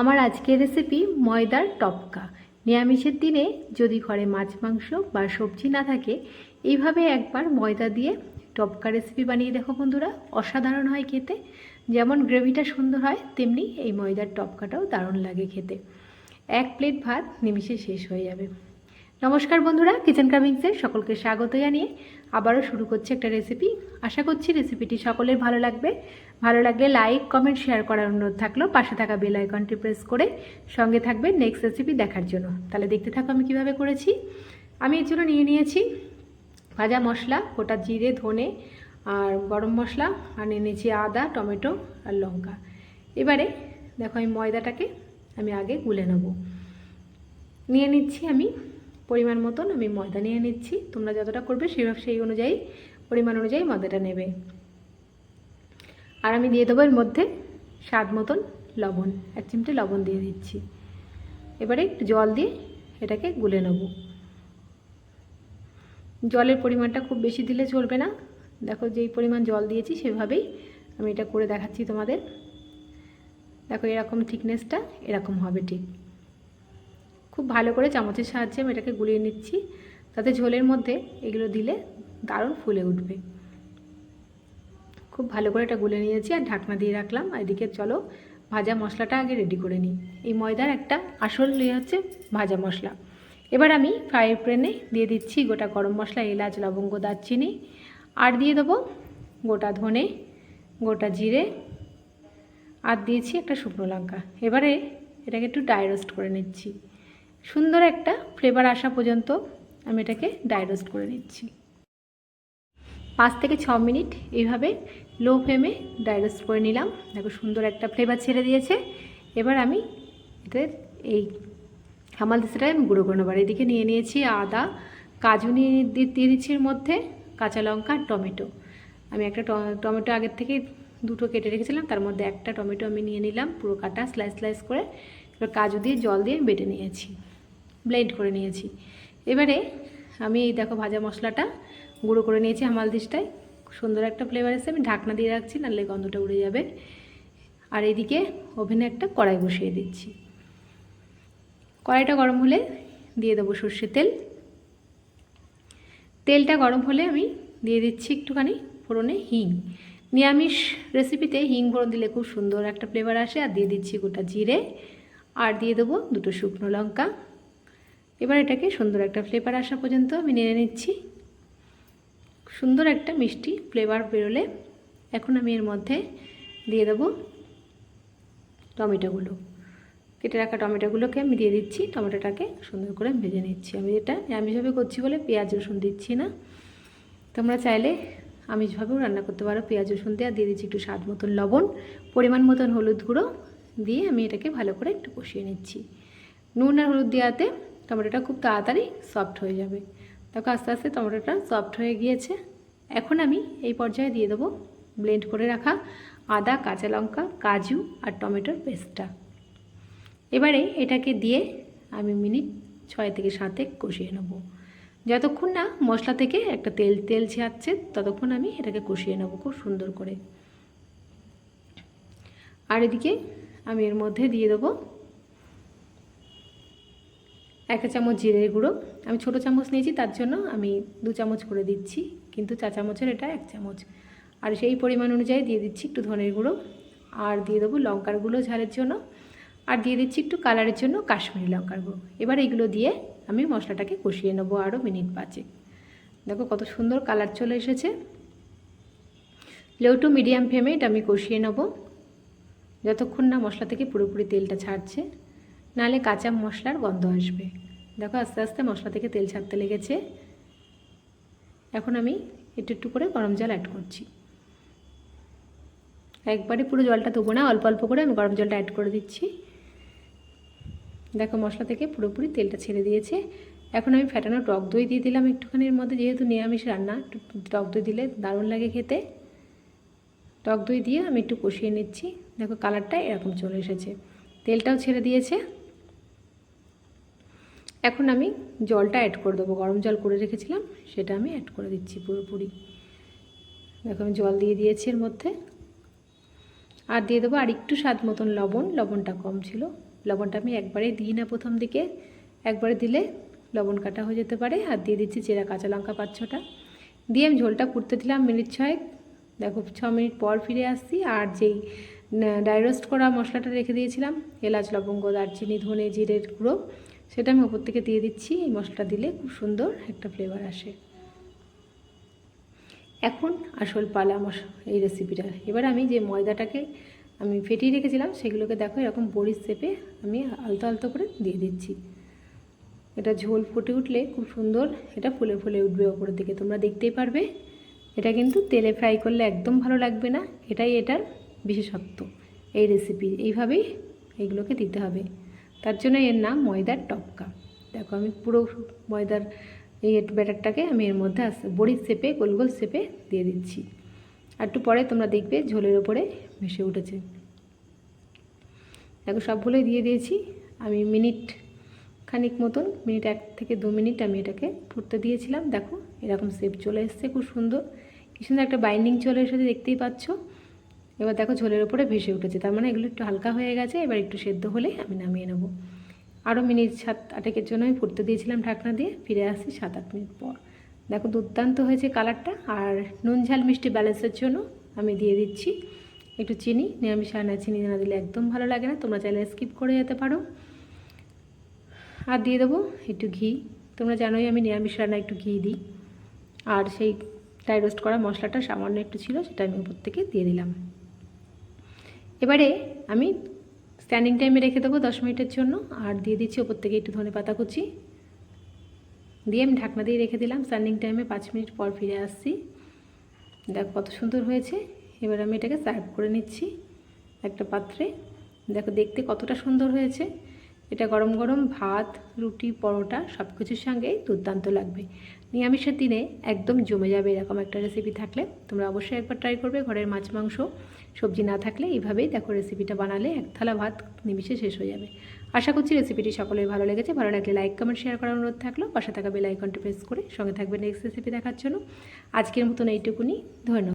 আমার আজকের রেসিপি ময়দার টপকা। নিরামিষের দিনে যদি ঘরে মাছ, মাংস বা সবজি না থাকে, এইভাবে একবার ময়দা দিয়ে টপকা রেসিপি বানিয়ে দেখো বন্ধুরা। অসাধারণ হয় খেতে। যেমন গ্রেভিটা সুন্দর হয়, তেমনি এই ময়দার টপকাটাও দারুণ লাগে খেতে। এক প্লেট ভাত নিমিষে শেষ হয়ে যাবে। নমস্কার বন্ধুরা কিচেন কামিংসের সকলকে স্বাগত জানিয়ে আবারও শুরু করছি একটা রেসিপি আশা করছি রেসিপিটি সকলের ভালো লাগবে। ভালো লাগলে লাইক কমেন্ট শেয়ার করার অনুরোধ থাকল পাশে থাকা বেল আইকনটি প্রেস করে সঙ্গে থাকবে নেক্সট রেসিপি দেখার জন্য। তাহলে দেখতে থাকো আমি কীভাবে করেছি। আমি এর জন্য নিয়ে নিয়েছি ভাজা মশলা, গোটা জিরে, ধনে আর গরম মশলা আর নিয়ে নিয়েছি আদা, টমেটো আর লঙ্কা। এবারে দেখো আমি ময়দাটাকে আমি আগে গুলে নেব। নিয়ে নিচ্ছি আমি পরিমাণ মতন আমি ময়দা নিয়ে নিচ্ছি। তোমরা যতটা করবে সেভাবে সেই অনুযায়ী পরিমাণ অনুযায়ী ময়দাটা নেবে। আর আমি দিয়ে দেবো এর মধ্যে স্বাদ মতন লবণ, এক চিমটে লবণ দিয়ে দিচ্ছি। এবারে একটু জল দিয়ে এটাকে গুলে নেব। জলের পরিমাণটা খুব বেশি দিলে চলবে না। দেখো যেই পরিমাণ জল দিয়েছি সেভাবেই আমি এটা করে দেখাচ্ছি তোমাদের। দেখো এরকম থিকনেসটা এরকম হবে ঠিক। খুব ভালো করে চামচের সাহায্যে আমি এটাকে গুলিয়ে নিচ্ছি। তাতে ঝোলের মধ্যে এগুলো দিলে দারুণ ফুলে উঠবে। খুব ভালো করে এটা গুলে নিয়েছি আর ঢাকনা দিয়ে রাখলাম। আর এদিকে চলো, ভাজা মশলাটা আগে রেডি করে নিই। এই ময়দার একটা আসল ইয়ে হচ্ছে ভাজা মশলা। এবার আমি ফ্রাই প্যানে দিয়ে দিচ্ছি গোটা গরম মশলা, এলাচ, লবঙ্গ, দারচিনি। আর দিয়ে দেবো গোটা ধনে, গোটা জিরে। আর দিয়েছি একটা শুকনো লঙ্কা। এবারে এটাকে একটু ড্রাই রোস্ট করে নিচ্ছি। সুন্দর একটা ফ্লেভার আসা পর্যন্ত আমি এটাকে ড্রাই রোস্ট করে নিচ্ছি। পাঁচ থেকে ছ মিনিট এইভাবে লো ফ্লেমে ড্রাই রোস্ট করে নিলাম। দেখো সুন্দর একটা ফ্লেভার ছেড়ে দিয়েছে। এবার আমি এদের এই হামাল দিস্তাটাই আমি গুঁড়ো করে নেব। এদিকে নিয়ে নিয়েছি আদা, কাজু নিয়ে দিয়ে দিচ্ছি এর মধ্যে কাঁচা লঙ্কা টমেটো। আমি একটা টমেটো আগের থেকে দুটো কেটে রেখেছিলাম, তার মধ্যে একটা টমেটো আমি নিয়ে নিলাম, পুরো কাটা স্লাইস স্লাইস করে। এবার কাজু দিয়ে জল দিয়ে বেটে নিয়েছি। ব্লেন্ড করে নিয়েছি। এবারে আমি এই দেখো ভাজা মশলাটা গুঁড়ো করে নিয়েছি হামাল দিসটায় সুন্দর একটা ফ্লেভার এসে আমি ঢাকনা দিয়ে রাখছি, নাহলে গন্ধটা উড়ে যাবে। আর এদিকে ওভেনে একটা কড়াই বসিয়ে দিচ্ছি। কড়াইটা গরম হলে দিয়ে দেবো সর্ষের তেল। তেলটা গরম হলে আমি দিয়ে দিচ্ছি একটুখানি ফোড়নে হিং। নিরামিষ রেসিপিতে হিং ফোড়ন দিলে খুব সুন্দর একটা ফ্লেভার আসে। আর দিয়ে দিচ্ছি গোটা জিরে। আর দিয়ে দেবো দুটো শুকনো লঙ্কা। এবার এটাকে সুন্দর একটা ফ্লেভার আসা পর্যন্ত আমি নেড়ে নিচ্ছি। সুন্দর একটা মিষ্টি ফ্লেভার বেরোলে এখন আমি এর মধ্যে দিয়ে দেবো টমেটোগুলো। কেটে রাখা টমেটোগুলোকে আমি দিয়ে দিচ্ছি, টমেটোটাকে সুন্দর করে ভেজে নিচ্ছি। আমি এটা আমিষভাবে করছি বলে পেঁয়াজ, রসুন দিচ্ছি না। তোমরা চাইলে আমিষভাবেও রান্না করতে পারো। পেঁয়াজ, রসুন আর দিয়ে দিচ্ছি একটু স্বাদ মতন লবণ, পরিমাণ মতন হলুদ গুঁড়ো দিয়ে আমি এটাকে ভালো করে একটু কষিয়ে নিচ্ছি। নুন আর হলুদ দেওয়াতে টমেটোটা খুব তাড়াতাড়ি সফট হয়ে যাবে। দেখো আস্তে আস্তে টমেটোটা সফট হয়ে গিয়েছে। এখন আমি এই পর্যায়ে দিয়ে দেবো ব্লেন্ড করে রাখা আদা, কাঁচা লঙ্কা, কাজু আর টমেটোর পেস্টটা। এবারে এটাকে দিয়ে আমি মিনিট ছয় থেকে সাতে কষিয়ে নেব। যতক্ষণ না মশলা থেকে একটা তেল তেল ছেঁচছে ততক্ষণ আমি এটাকে কষিয়ে নেব খুব সুন্দর করে। আর এদিকে আমি এর মধ্যে দিয়ে দেবো একটা চামচ জিরের গুঁড়ো। আমি ছোটো চামচ নিয়েছি, তার জন্য আমি দু চামচ করে দিচ্ছি। কিন্তু চা চামচের এটা এক চামচ। আর সেই পরিমাণ অনুযায়ী দিয়ে দিচ্ছি একটু ধনের গুঁড়ো। আর দিয়ে দেবো লঙ্কার গুঁড়ো ঝালের জন্য। আর দিয়ে দিচ্ছি একটু কালারের জন্য কাশ্মীরি লঙ্কার গুঁড়ো। এবার এগুলো দিয়ে আমি মশলাটাকে কষিয়ে নেব আরও মিনিট পাঁচেক। দেখো কত সুন্দর কালার চলে এসেছে। লো টু মিডিয়াম ফ্লেমে এটা আমি কষিয়ে নেব। যতক্ষণ না মশলা থেকে পুরোপুরি তেলটা ছাড়ছে, নাহলে কাঁচা মশলার গন্ধ আসবে। দেখো আস্তে আস্তে মশলা থেকে তেল ছাড়তে লেগেছে। এখন আমি একটু একটু করে গরম জল অ্যাড করছি। একবারে পুরো জলটা দেবো না, অল্প অল্প করে আমি গরম জলটা অ্যাড করে দিচ্ছি। দেখো মশলা থেকে পুরোপুরি তেলটা ছেড়ে দিয়েছে। এখন আমি ফ্যাটানো টক দই দিয়ে দিলাম একটুখানির মধ্যে, যেহেতু নিরামিষ রান্না টক দই দিলে দারুণ লাগে খেতে। টক দই দিয়ে আমি একটু কষিয়ে নিচ্ছি। দেখো কালারটা এরকম চলে এসেছে। তেলটাও ছেড়ে দিয়েছে। এখন আমি জলটা অ্যাড করে দেবো। গরম জল করে রেখেছিলাম, সেটা আমি অ্যাড করে দিচ্ছি পুরোপুরি। দেখো আমি জল দিয়ে দিয়েছি এর মধ্যে। আর দিয়ে দেবো আর একটু স্বাদ মতন লবণ। লবণটা কম ছিল। লবণটা আমি একবারে দিই না প্রথম দিকে। একবারে দিলে লবণ কাটা হয়ে যেতে পারে। আর দিয়ে দিচ্ছি চেরা কাঁচা লঙ্কা পাঁচ ছটা। দিয়ে আমি ঝোলটা ফুটতে দিলাম মিনিট ছয়েক। দেখো ছ মিনিট পর ফিরে আসছি। আর যেই ডাইরোস্ট করা মশলাটা রেখে দিয়েছিলাম, এলাচ, লবঙ্গ, দারচিনি, ধনে, জিরের গুঁড়ো। সেটা আমি ওপর থেকে দিয়ে দিচ্ছি, এই মশলাটা দিলে খুব সুন্দর একটা ফ্লেভার আসে। এখন আসল পালা মশ, এই রেসিপিটা এবার আমি যে ময়দাটাকে আমি ফেটিয়ে রেখেছিলাম, সেগুলোকে দেখো এরকম বড়ির শেপে আমি আলতো আলতো করে দিয়ে দিচ্ছি। এটা ঝোল ফুটে উঠলে খুব সুন্দর এটা ফুলে ফুলে উঠবে ওপরের দিকে তোমরা দেখতেই পারবে, এটা কিন্তু তেলে ফ্রাই করলে একদম ভালো লাগবে না। এটাই এটার বিশেষত্ব, এই রেসিপি এইভাবেই এইগুলোকে দিতে হবে। তার জন্য এর নাম ময়দার টপকা। দেখো আমি পুরো ময়দার এই ব্যাটারটাকে আমি এর মধ্যে আস বড়ির শেপে গোল গোল শেপে দিয়ে দিচ্ছি। আর একটু পরে তোমরা দেখবে ঝোলের ওপরে ভেসে উঠেছে। দেখো সবগুলোই দিয়ে দিয়েছি। আমি মিনিট খানিক মতন, মিনিট এক থেকে দু মিনিট আমি এটাকে ফুটতে দিয়েছিলাম। দেখো এরকম শেপ চলে এসছে, খুব সুন্দর। কি সুন্দর একটা বাইন্ডিং চলে এসেছে, দেখতেই পাচ্ছ। এবার দেখো ঝোলের ওপরে ভেসে উঠেছে, তার মানে এগুলো একটু হালকা হয়ে গেছে, এবার একটু সেদ্ধ হলে আমি নামিয়ে নেব। আরও মিনিট সাত আটেকের জন্য আমি ফুটতে দিয়েছিলাম ঢাকনা দিয়ে, ফিরে আসি সাত আট মিনিট পর। দেখো দুর্দান্ত হয়েছে কালারটা, আর নুন ঝাল মিষ্টি ব্যালেন্সের জন্য আমি দিয়ে দিচ্ছি একটু চিনি, নিরামিষ রান্নায় চিনি না দিলে একদম ভালো লাগে না, তোমরা চাইলে স্কিপ করে যেতে পারো। আর দিয়ে দেবো একটু ঘি, তোমরা জানোই আমি নিরামিষ রান্না একটু ঘি দিই। আর সেই ড্রাই রোস্ট করা মশলাটা সামান্য একটু ছিল, সেটা আমি উপর থেকে দিয়ে দিলাম। এবারে আমি স্ট্যান্ডিং টাইমে রেখে দেবো দশ মিনিটের জন্য, আর দিয়ে দিচ্ছি ওপর থেকে একটু ধনে পাতা কুচি। দিয়ে আমি ঢাকনা দিয়ে রেখে দিলাম স্ট্যান্ডিং টাইমে পাঁচ মিনিট পর ফিরে আসছি। দেখো কত সুন্দর হয়েছে, এবার আমি এটাকে সার্ভ করে নিচ্ছি একটা পাত্রে। দেখো দেখতে কতটা সুন্দর হয়েছে, এটা গরম গরম ভাত, রুটি, পরোটা সব কিছুর সঙ্গেই দুর্দান্ত লাগবে। নিরামিষের দিনে একদম জমে যাবে এরকম একটা রেসিপি থাকলে, তোমরা অবশ্যই একবার ট্রাই করবে ঘরের মাছ মাংস। সবজি না থাকলে এইভাবেই দেখো রেসিপিটা বানালে এক থালা ভাত নিমিশে শেষ হয়ে যাবে। আশা করছি রেসিপিটি সকলের ভালো লেগেছে। ভালো লাগলে লাইক কমেন্ট শেয়ার করার অনুরোধ থাকল। পাশে থাকা বেল আইকনটি প্রেস করে সঙ্গে থাকবে নেক্সট রেসিপি দেখার জন্য। আজকের মতন এইটুকুনি। ধন্যবাদ।